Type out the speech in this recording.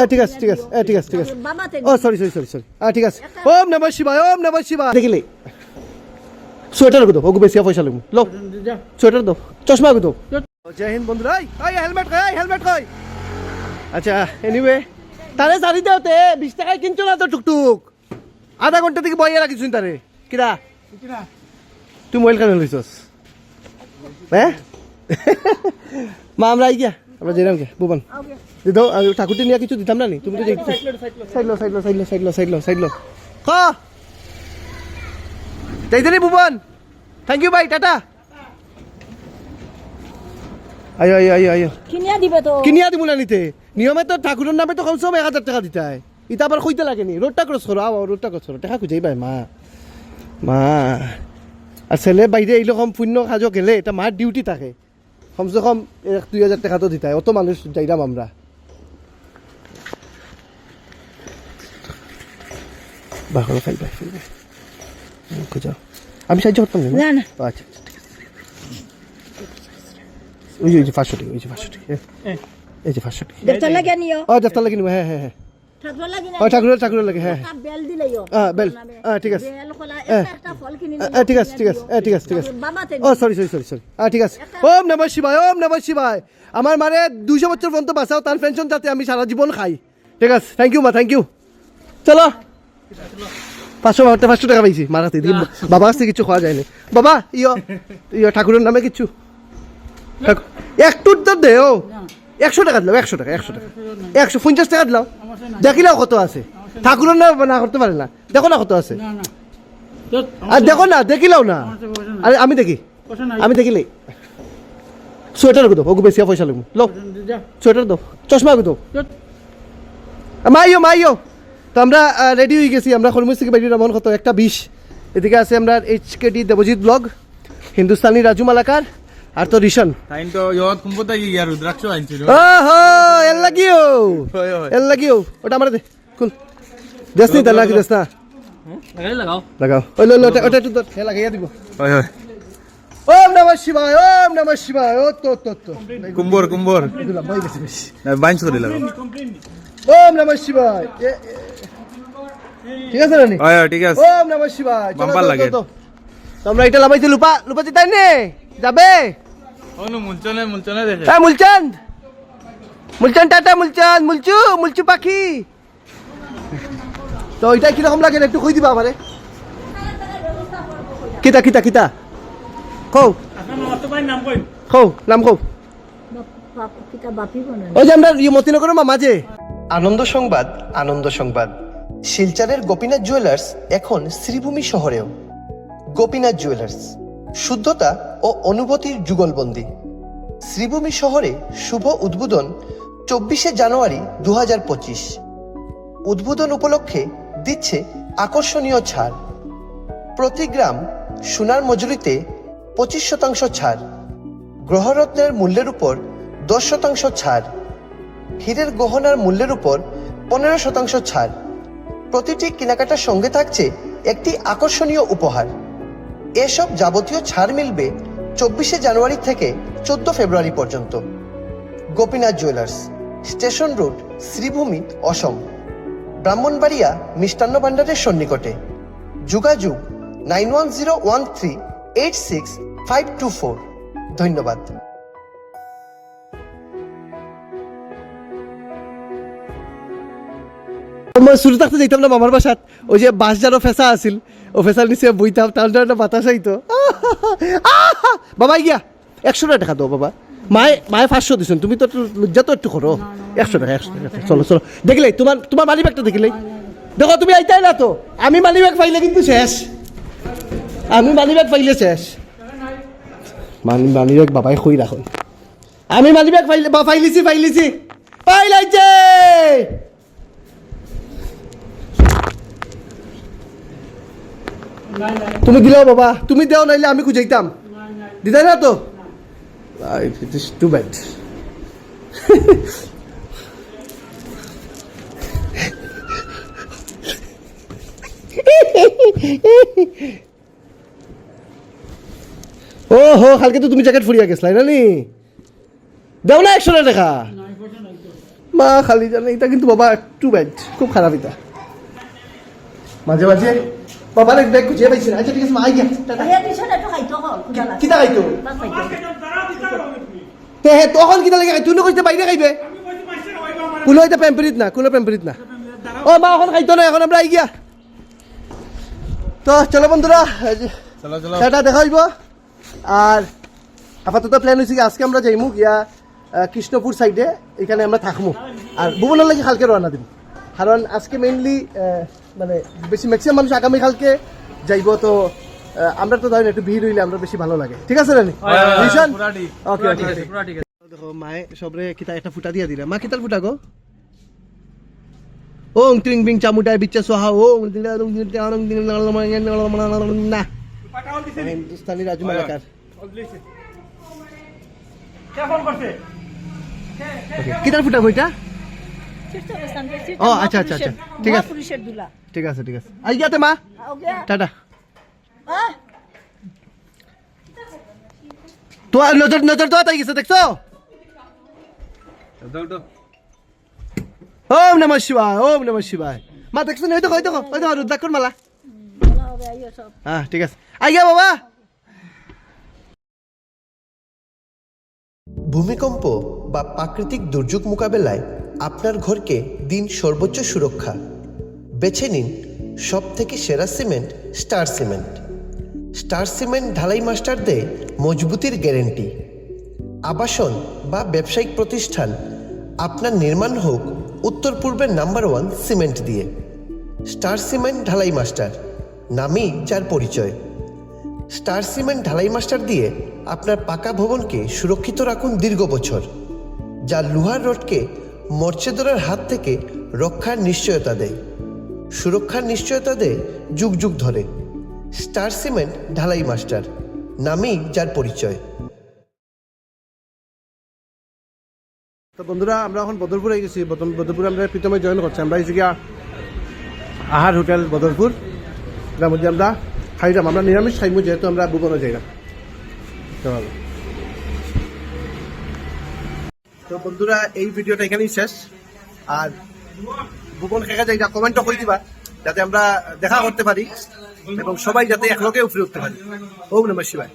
এ, ঠিক আছে ঠিক আছে এ, ঠিক আছে ঠিক আছে। ও সরি সরি সরি সরি ঠিক আছে। ওম নমঃ শিবায় ওম নমঃ শিবায়। দেখিলে? সোয়েটার গো ওগু বেশি পয়সা লাগবে। লো। সোয়েটার দাও। চশমা জয় হিন্দ বন্ধুরা এই হেলমেট কই হেলমেট কই? আচ্ছা এনিওয়ে তারে জানি দাও তে বিশ টাকায় কিনছো না তো টুকটুক? আধা ঘণ্টা থেকে বইয়া রাখিছুন তারে। কিরা? তুই মোবাইল কেন লইছস? হ্যাঁ? মা আমরা আই গিয়া আমরা যাইলাম কে বুবান আমি ঠাকুরটি নিয়ে কিছু দিতাম না নি? তুমি তো যাই সাইড লো সাইড লো। সাইড লো সাইড লো সাইড লো ক? যাইতে বুবন থ্যাংক ইউ ভাই টাটা। আয়ো আয়ো আয়ো আয়ো। কিনিয়া দিবে তো। কিনিয়া দিব না নিতে। নিয়মে তো ঠাকুরের নামে তো কমসে কম এক হাজার টাকা দিতে হয়। ইটা আবার কইতে লাগেনি। রোডটা ক্রস করো। আও রোডটা ক্রস করো। টাকা খুঁজেই পাই মা। মা। আর ছেলে বাইরে এইরকম পুণ্য কাজ গেলে এটা মার ডিউটি থাকে। কমসে কম এক দুই হাজার টাকা তো দিতে হয়। অত মানুষ যাইরাম আমরা। বাহ ফাইল বাই ফাইল বাই খুঁজাও আমি সাহায্য করতাম না? না না। আচ্ছা আচ্ছা ঠিক আছে। ওই যে ওই যে পাঁচশো টাকা ওই যে পাঁচশো টাকা হ্যাঁ। এই যে পাঁচশো টাকা দেখতে লাগে নিও। ও দশটা লাগে নিব হ্যাঁ হ্যাঁ হ্যাঁ। ঠাকুরের ঠাকুরের লাগে হ্যাঁ হ্যাঁ, বেল। হ্যাঁ, ঠিক আছে। বেল হ্যাঁ। ঠিক আছে ঠিক আছে এ, ঠিক আছে ঠিক আছে। ও সরি সরি সরি সরি হ্যাঁ ঠিক আছে। ওম নমঃ শিবায় ওম নমঃ শিবায়। আমার মানে দুইশো বছর পর্যন্ত বাঁচাও তার পেনশন যাতে আমি সারা জীবন খাই। ঠিক আছে। থ্যাংক ইউ মা থ্যাংক ইউ চলো। পাঁচশো বারোটা পাঁচশো টাকা পাইছি মারাতে দিন বাবা কাছ থেকে কিছু খাওয়া যায়নি। বাবা ইয় ইয় ঠাকুরের নামে কিছু। ঠাকুর- একটু তো দে ও। একশো টাকা দিলাম একশো টাকা একশো টাকা। একশো পঞ্চাশ টাকা দিলাম। দেখিলাও কত আছে। ঠাকুরের নাম না করতে পারে না। দেখো না কত আছে। আর দেখো না দেখিলাও না। আরে আমি দেখি। আমি দেখিলে সোয়েটার গো ওগু বেশি পয়সা লাগবে। লো সোয়েটার দাও চশমা দাও মাইও মাইও তো আমরা রেডি হয়ে গেছি। আমরা খরমুজ থেকে বেরিয়ে মন কত একটা বিশ। এদিকে আছে আমরা H K D Debjit blog Hindustani Raju Malakar আর তো রিশন। টাইম তো ইয়ত কুম্পতা গিয়া রুদ্রাক্ষ আনছিল ওহো এল লাগিও। এল লাগিও। ওটা আমার দে কুল দেশ নি লাগি দেশ না। লাগাও। লাগাও। ওই লো লো ওটা ওটা একটু ধর, লাগাইয়া দিব। হয় হয়। ওম নমঃ শিবায় ওম নমঃ শিবায়। ও তো তো তো। কুম্বর কুম্বর বাইঞ্চ করে লাগাও। ওম নমঃ শিবায়। ঠিক আছে রানি? হয় হয় ঠিক আছে। ওম নমঃ শিবায়। বাম্পার লাগে। তোমরা এটা লামাইছে লুপা লুপা চিতাই নে? যাবে? অনু মুলচনে মুলচনে দেখে। হ্যাঁ টাটা মুলচু মুলচু পাখি। তো কীরকম লাগে একটু কই দিবা আমারে? কিতা কিতা কিতা? কও। কও নাম কও। ওই যে আমরা ইয়ে মতিনগরের মামা যে আনন্দ সংবাদ আনন্দ সংবাদ। শিলচরের গোপীনাথ জুয়েলার্স এখন শ্রীভূমি শহরেও। গোপীনাথ জুয়েলার্স, শুদ্ধতা ও অনুভূতির যুগলবন্দি। শ্রীভূমি শহরে শুভ উদ্বোধন চব্বিশে জানুয়ারি দু হাজার পঁচিশ। উদ্বোধন উপলক্ষে দিচ্ছে আকর্ষণীয় ছাড়। প্রতি গ্রাম সোনার মজুরিতে পঁচিশ শতাংশ ছাড়। গ্রহরত্নের মূল্যের উপর দশ শতাংশ ছাড়। হীরের গহনার মূল্যের উপর পনেরো শতাংশ ছাড়। প্রতিটি কেনাকাটার সঙ্গে থাকছে একটি আকর্ষণীয় উপহার। এসব যাবতীয় ছাড় মিলবে চব্বিশে জানুয়ারি থেকে চোদ্দ ফেব্রুয়ারি পর্যন্ত। Gopinath jewellers, station road, Sribhumi, Assam. Brahmanbaria, মিষ্টান্ন ভাণ্ডারের সন্নিকটে। যোগাযোগ nine one zero one three eight six five two four. ধন্যবাদ। মই শুরু থাকতে যাইতাম না মামার বাসাত। ওই যে বাস যারও ফেসা আছিল, ও ফেসার নিচে বইতাম তার জন্য একটা বাতাস আইতো বাবা গিয়া, একশো টাকা দাও বাবা। মায়ে মায়ে পাঁচশো দিছেন তুমি তো লজ্জা তো একটু করো একশো টাকা একশো টাকা চলো চলো। দেখলে তোমার তোমার মানি ব্যাগটা দেখলেই দেখো, তুমি আইতাই না তো। আমি মানি ব্যাগ পাইলে কিন্তু শেষ। আমি মানি ব্যাগ পাইলে শেষ। মানি মানি ব্যাগ বাবাই কই রাখুন আমি মানি ব্যাগ পাইলে, বা, পাইলিছি পাইলিছি। পাইলাইছে! তুমি দিলাও বাবা। তুমি দেও নাইলে আমি খুঁজাইতাম। দিদাই না তো? টু ব্যাড ও হো কালকে তো তুমি জ্যাকেট ফুরিয়া গেছলাই না নি? দেও না একশো টাকা। মা খালি জানে এটা কিন্তু বাবা একটু ব্যাড খুব খারাপ এটা। মাঝে মাঝে বাবার এক ব্যাগ খুঁজে পাইছি না। আচ্ছা ঠিক আছে মা আই গিয়া। কিতা খাইতো? তে হে তখন কিতা লাগে তুই নকইতে বাইরে খাইবে? কোনো এটা পেম্পারিত না কোনো পেম্পারিত না। ও মা এখন খাইতো না এখন আমরা আই গিয়া। তো চলো বন্ধুরা টাটা দেখা হইব। আর আপাতত প্ল্যান হয়েছে কি আজকে আমরা যাইমু গিয়া কৃষ্ণপুর সাইডে এখানে আমরা থাকমু। আর ভুবনের লাগি কালকে রওনা দিব কারণ আজকে মেইনলি মানে বেশি ম্যাক্সিমাম মানুষ আগামী কালকে যাইব তো আমরা তো ধরেন একটু ভিড় হইলে আমরা বেশি ভালো লাগে ঠিক আছে রানি ভীষণ ওকে ওকে দেখো মায়ে সবরে কিতা একটা ফুটা দিয়া দিলে মা কিতার ফুটা গো ওং ত্রিং বিং চামুটায় বিচ্চা সোহা ওং না হিন্দুস্তানি রাজু মালাকার কিতার ফুটা কইটা ও, আচ্ছা, আচ্ছা, আচ্ছা। ঠিক আছে। পুলিশের দুলা ঠিক আছে ঠিক আছে। আই গিয়াতে মা। টাটা। তো নজর নজর তো তাই গেছে দেখছ? দাও দাও। ওম নমঃ শিবায় ওম নমঃ শিবায়। মা দেখছ না? ওই তো ওই তো ওই তো রুদ্রাক্ষর মালা? হ্যাঁ ঠিক আছে। আই গিয়া বাবা। ভূমিকম্প বা প্রাকৃতিক দুর্যোগ মোকাবেলায় আপনার ঘরকে দিন সর্বোচ্চ সুরক্ষা। বেছে নিন সব থেকে সেরা cement star cement. Star cement ঢালাই মাস্টার দেয় মজবুতির গ্যারেন্টি। আবাসন বা ব্যবসায়িক প্রতিষ্ঠান আপনার নির্মাণ হোক উত্তর পূর্বের নাম্বার ওয়ান সিমেন্ট দিয়ে। স্টার সিমেন্ট ঢালাই মাস্টার, নামই যার পরিচয়। স্টার সিমেন্ট ঢালাই মাস্টার দিয়ে আপনার পাকা ভবনকে সুরক্ষিত রাখুন দীর্ঘ বছর। যা লোহার রডকে মর্চেদরের হাত থেকে রক্ষার নিশ্চয়তা দেয়। সুরক্ষার নিশ্চয়তা দেয় যুগ যুগ ধরে। স্টার সিমেন্ট ঢালাই মাস্টার, নামেই যার পরিচয়। তো বন্ধুরা, আমরা এখন বদরপুরে গেছি। বদর- বদরপুরে আমরা প্রীতমে জয়েন করছি। আমরা এই গিয়া আহার হোটেল বদরপুর। যার মধ্যে আমরা খাইলাম আমরা নিরামিষ খাইমু যেহেতু আমরা ভুবনে যাই না। তো বন্ধুরা, এই ভিডিওটা এখানেই শেষ। আর ভুবন কাকা যাই কমেন্টও করে দিবা, যাতে আমরা দেখা করতে পারি এবং সবাই যাতে একলকেও ফিরে উঠতে পারি। ওম নমঃ শিবায়।